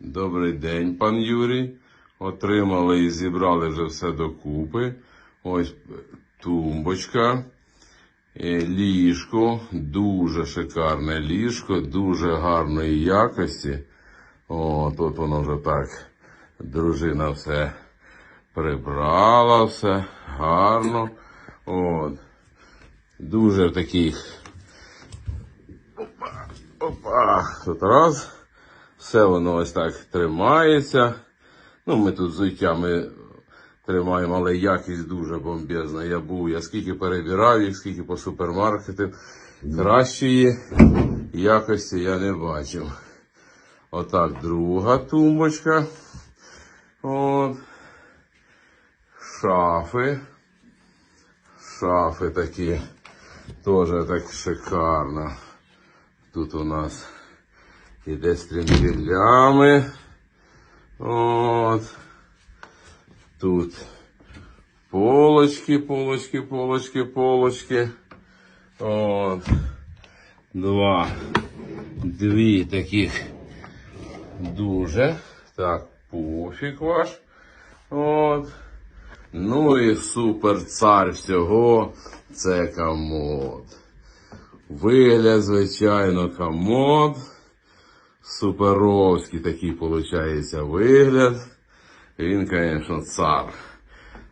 Добрий день, пан Юрій. Отримали і зібрали вже все докупи. Ось тумбочка, е, ліжко, дуже шикарне ліжко, дуже гарної якості. О, тут воно вже так. Дружина все прибрала, все гарно. От. Дуже таких. Опа, опа. Тут раз. Все воно ось так тримається. Ну, ми тут взуття ми тримаємо, але якість дуже бомбезна. Я був, я скільки перебирав їх, скільки по супермаркетам. Кращої якості я не бачив. Отак, друга тумбочка. От. Шафи. Шафи такі. Теж так шикарно. Тут у нас іде трембілями. От. Тут полочки, полочки, полочки, полочки. От. Два. Дві таких дуже. Так, пуфік ваш. От. Ну і супер цар всього це комод. Вигляд, звичайно, комод. Суперовський такий виходить вигляд. Він, звісно, цар.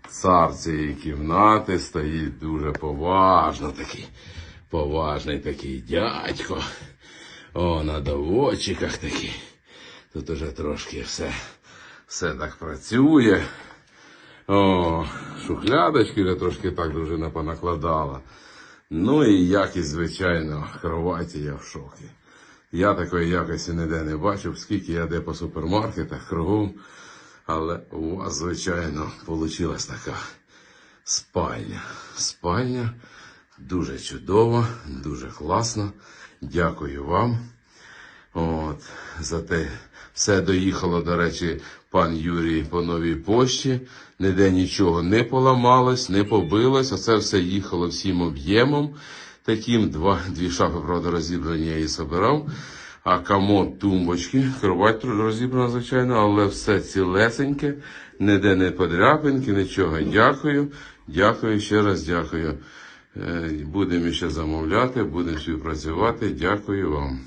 Цар цієї кімнати стоїть дуже поважно такий. Поважний такий дядько. О, на доводчиках такий. Тут уже трошки все, все так працює. О, шухлядочки вже трошки так дружина понакладала. Ну і якість, звичайно, кроваті я в шокі. Я такої якості ніде не бачив, скільки я де по супермаркетах кругом. Але у вас, звичайно, вийшла така спальня. Спальня дуже чудова, дуже класна. Дякую вам. От, за те, все доїхало, до речі, пан Юрій по новій пошті. Ніде нічого не поламалось, не побилось. Оце все їхало всім об'ємом. Таким два, дві шафи, правда, розібрані я її собирав. А комод, тумбочки, кровать розібрана, звичайно, але все цілесеньке, ніде не подряпинки, нічого. Дякую. Дякую, ще раз дякую. Е, Будемо ще замовляти, будемо співпрацювати. Дякую вам.